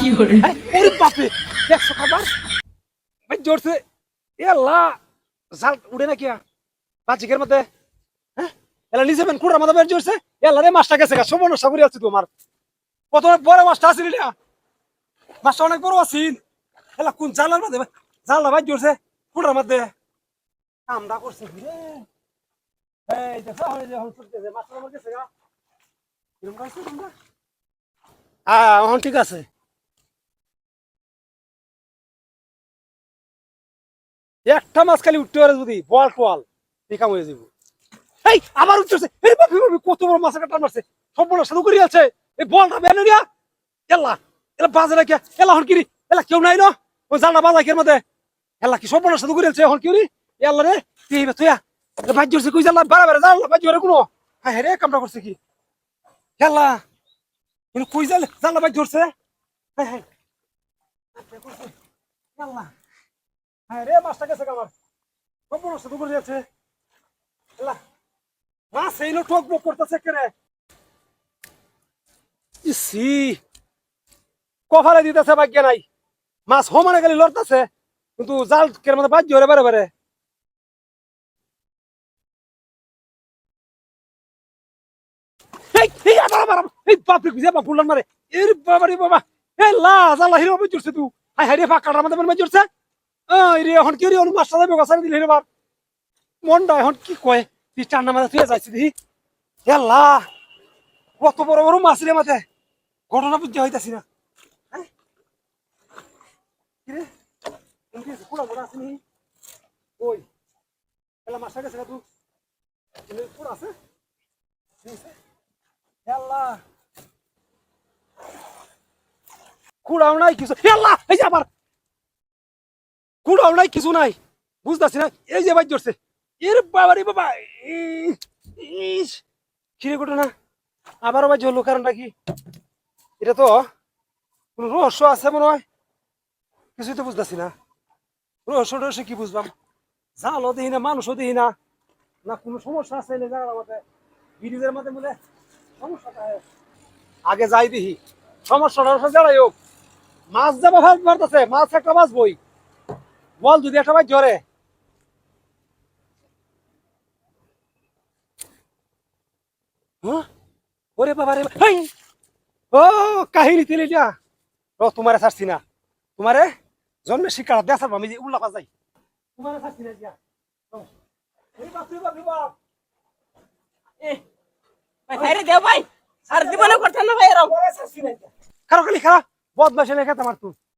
এই, ওরে বাপরে দেখছ খাবার? ভাই জোরছে এ আল্লাহ জাল উড়ে না কিয়া বাজিকের মধ্যে হ্যাঁ? এলা নিজে বেন কুড়ার মধ্যে বের জোরছে এ আল্লাহ রে মাছটা গেছে গা সবন সাগরি আছে তোমার কত বড় মাছটা আছিল না মাছটা অনেক বড় আছিল। এলা কোন জালার মধ্যে? জাল ভাই জোরছে কুড়ার মধ্যে। কামটা করছে রে? এই দেখো এই যে হন ফুটতেছে মাছটা আমার গেছে গা। কিরম গাইছে তোমরা? হ্যাঁ এখন ঠিক আছে। একটা মাছ খালি উঠতে পারে যদি, বল টোয়াল এই কাম হয়ে যাব এই, আবার উঠছে এই বাপি বাপি কত বড় মাছের কাটা মারছে। বড় সাধু করি আছে। এই বলটা বেনে দিয়া এলা এলা বাজে কে এলা, হন কিরি। এলা, কেউ নাই না? ওই জালটা বাজা কের মধ্যে। এলা, কি বড় সাধু করি আছে, হন কিরি? এলা রে, তুই তুই ভাই জোরছে কই জানলা? বারে বারে, জানলা ভাই জোরে কোনো? হ্যাঁ রে, কামটা করছে কি? এলা কই জাল জানলা ভাই জোরছে হ্যাঁ হ্যাঁ। এলা হ্যাঁ মাছ এই ইসি কফালে দিতেছে ভাগ্য নাই। মাছ সমানে গেলে লড়তেছে কিন্তু জাল কের মধ্যে বাজ্য হরে বারে বারে এই এই আবার আবার আবার, এই বাপ রে গুজে বাপ ফুলান মারে। এর বাবা রে বাবা এই লা জালা হিরো বাবা জুরছে তুই হাই হাই রে মনে জুরছে এই রে, এখন কি অনু মাস্টার যাবে গাছারি দিলে রে বার মনটা এখন কি কয়? তুই টান্না মাথা তুই যাইছি দেখি। হেল্লা, কত বড় বড় মাছ রে মাথায়। ঘটনা বুঝতে হইতাছি না। হ্যাঁ? কুড়াও নাই কিছু। হেল্লা, এই যে আবার। কুড়াও নাই, কিছু নাই। বুঝতেছি না, এই যে বাইর ধরছে। এর বাবা রে বাবা ইস কিরে ঘটনা? আবারও বাজ হলো কারণটা কি? এটা তো কোন রহস্য আছে মনে হয়। কিছুই তো বুঝতেছি না। রহস্য রহস্য কি বুঝলাম? জালও দেখি না, মানুষও দেখি না। না, কোনো সমস্যা আছে না জানার মধ্যে ব্রিজের মধ্যে বলে সমস্যাটা। আগে যাই দেখি। সমস্যাটা হচ্ছে যারাই হোক। মাছ যাব ভাব মারতেছে, মাছ একটা মাছ বই বল যদি একটা মাছ জরে। হ্যাঁ? ওরে বাবা রে হাই! ও কাহিনী তেলে যা। ও তোমারে ছাড়ছি না। তোমারে জন্মে শিকার দেখার আমি যে উল্লাপা যাই। ভাই ভাই। ভাই তোমারে ছাড়ছি না যা। খারাপ খালি খারাপ বদমাসে লেখা তোমার তুই